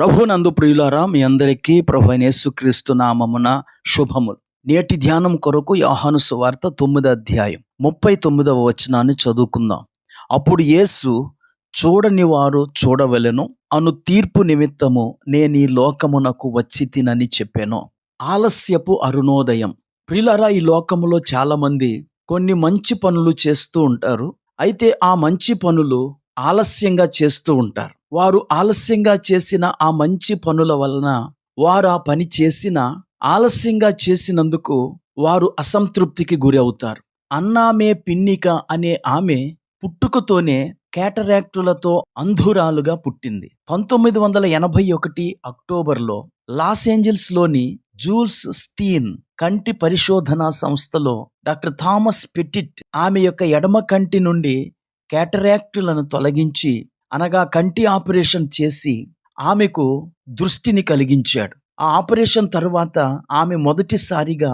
ప్రభునందు ప్రియులారా మీ అందరికీ ప్రభు యేసుక్రీస్తు నామమున శుభములు. నేటి ధ్యానం కొరకు యోహాను సువార్త తొమ్మిదో అధ్యాయం ముప్పై తొమ్మిదవ వచనాన్ని చదువుకుందాం. అప్పుడు యేసు చూడని వారు చూడవలెను అను తీర్పు నిమిత్తము నేను ఈ లోకమునకు వచ్చి తినని చెప్పాను. ఆలస్యపు అరుణోదయం. ప్రియులారా ఈ లోకములో చాలామంది కొన్ని మంచి పనులు చేస్తూ ఉంటారు. అయితే ఆ మంచి పనులు ఆలస్యంగా చేస్తూ ఉంటారు. వారు ఆలస్యంగా చేసిన ఆ మంచి పనుల వలన వారు ఆ పని చేసిన ఆలస్యంగా చేసినందుకు వారు అసంతృప్తికి గురి అవుతారు అన్నామే పిన్నిక అనే ఆమె పుట్టుకతోనే కేటరాక్టులతో అంధురాలుగా పుట్టింది. పంతొమ్మిది వందల ఎనభై ఒకటి అక్టోబర్లో లాస్ ఏంజల్స్లోని జూల్స్ స్టీన్ కంటి పరిశోధనా సంస్థలో డాక్టర్ థామస్ పెటిట్ ఆమె యొక్క ఎడమ కంటి నుండి కేటరాక్టులను తొలగించి అనగా కంటి ఆపరేషన్ చేసి ఆమెకు దృష్టిని కలిగించాడు. ఆ ఆపరేషన్ తరువాత ఆమె మొదటిసారిగా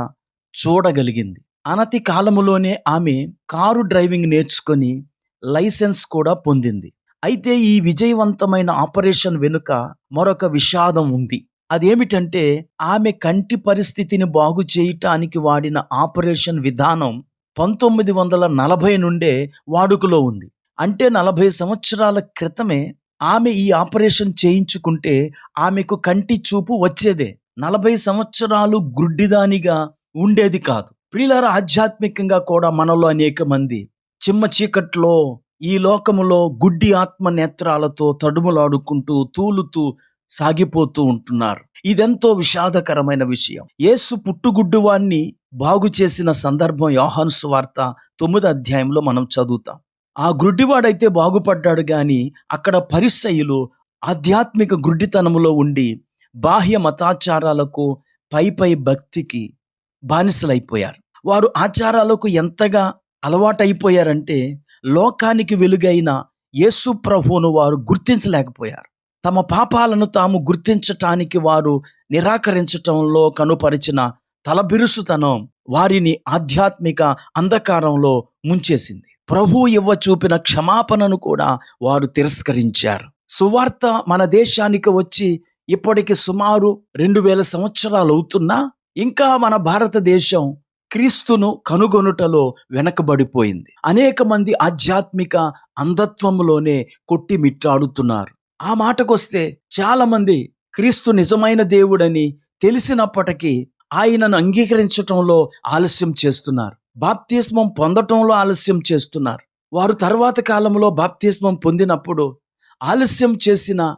చూడగలిగింది. అనతి కాలములోనే ఆమె కారు డ్రైవింగ్ నేర్చుకొని లైసెన్స్ కూడా పొందింది. అయితే ఈ విజయవంతమైన ఆపరేషన్ వెనుక మరొక విషాదం ఉంది. అదేమిటంటే ఆమె కంటి పరిస్థితిని బాగు చేయటానికి వాడిన ఆపరేషన్ విధానం పంతొమ్మిది వందల నలభై నుండే వాడుకలో ఉంది. అంటే నలభై సంవత్సరాల క్రితమే ఆమె ఈ ఆపరేషన్ చేయించుకుంటే ఆమెకు కంటి చూపు వచ్చేదే. నలభై సంవత్సరాలు గుడ్డిదానిగా ఉండేది కాదు. ప్రియులారా ఆధ్యాత్మికంగా కూడా మనలో అనేక మంది చిమ్మ చీకట్లో ఈ లోకములో గుడ్డి ఆత్మ నేత్రాలతో తడుములాడుకుంటూ తూలుతూ సాగిపోతూ ఉంటున్నారు. ఇదెంతో విషాదకరమైన విషయం. యేసు పుట్టుగుడ్డువాణ్ణి బాగు చేసిన సందర్భం యోహాను వార్త తొమ్మిది అధ్యాయంలో మనం చదువుతాం. ఆ గుడ్డివాడైతే బాగుపడ్డాడు కానీ అక్కడ పరిసయులు ఆధ్యాత్మిక గుడ్డితనములో ఉండి బాహ్య మతాచారాలకు పై పై భక్తికి బానిసలైపోయారు. వారు ఆచారాలకు ఎంతగా అలవాటైపోయారంటే లోకానికి వెలుగైన యేసు ప్రభువును వారు గుర్తించలేకపోయారు. తమ పాపాలను తాము గుర్తించటానికి వారు నిరాకరించటంలో కనుపరిచిన తలబిరుసుతనం వారిని ఆధ్యాత్మిక అంధకారంలో ముంచేసింది. ప్రభు ఇవ్వ చూపిన క్షమాపణను కూడా వారు తిరస్కరించారు. సువార్త మన దేశానికి వచ్చి ఇప్పటికి సుమారు రెండు వేల సంవత్సరాలు అవుతున్నా ఇంకా మన భారతదేశం క్రీస్తును కనుగొనుటలో వెనకబడిపోయింది. అనేక మంది ఆధ్యాత్మిక అంధత్వంలోనే కొట్టిమిట్టాడుతున్నారు. ఆ మాటకొస్తే చాలా మంది క్రీస్తు నిజమైన దేవుడని తెలిసినప్పటికీ ఆయనను అంగీకరించటంలో ఆలస్యం చేస్తున్నారు. బాప్తిస్మం పొందటంలో ఆలస్యం చేస్తున్నారు. వారు తర్వాత కాలంలో బాప్తిస్మం పొందినప్పుడు ఆలస్యం చేసిన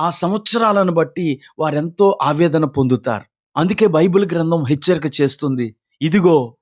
ఆ సంవత్సరాలను బట్టి వారెంతో ఆవేదన పొందుతారు. అందుకే బైబిల్ గ్రంథం హెచ్చరిక చేస్తుంది. ఇదిగో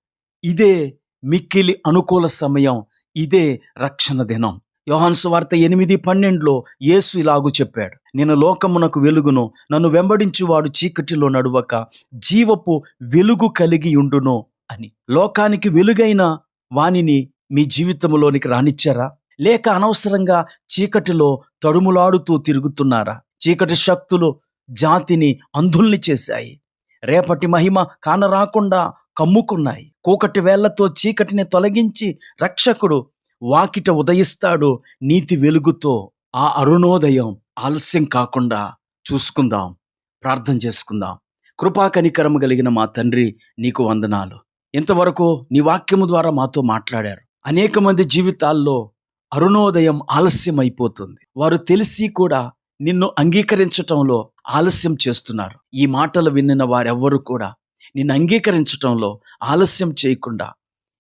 ఇదే మిక్కిలి అనుకూల సమయం ఇదే రక్షణ దినం. యోహాన్సు వార్త ఎనిమిది పన్నెండులో యేసు ఇలాగు చెప్పాడు. నేను లోకమునకు వెలుగును నన్ను వెంబడించువాడు చీకటిలో నడువక జీవపు వెలుగు కలిగి ఉండును. అని. లోకానికి వెలుగైన వానిని మీ జీవితంలోనికి రానిచ్చారా? లేక అనవసరంగా చీకటిలో తడుములాడుతూ తిరుగుతున్నారా? చీకటి శక్తులు జాతిని అంధుల్ని చేశాయి. రేపటి మహిమ కానరాకుండా కమ్ముకున్నాయి. కూకటి వేళ్ళతో చీకటిని తొలగించి రక్షకుడు వాకిట ఉదయిస్తాడు నీతి వెలుగుతో. ఆ అరుణోదయం ఆలస్యం కాకుండా చూసుకుందాం ప్రార్థన చేసుకుందాం. కృపా కనికరము కలిగిన మా తండ్రి నీకు వందనాలు. ఇంతవరకు నీ వాక్యము ద్వారా మాతో మాట్లాడారు. అనేక మంది జీవితాల్లో అరుణోదయం ఆలస్యం అయిపోతుంది వారు తెలిసి కూడా నిన్ను అంగీకరించటంలో ఆలస్యం చేస్తున్నారు. ఈ మాటలు వినిన వారెవ్వరూ కూడా నిన్ను అంగీకరించటంలో ఆలస్యం చేయకుండా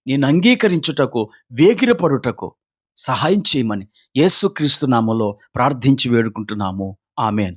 నేను అంగీకరించుటకు వేగిరపడుటకు సహాయం చేయమని యేసుక్రీస్తు నామలో ప్రార్థించి వేడుకుంటున్నాము. ఆమెన్.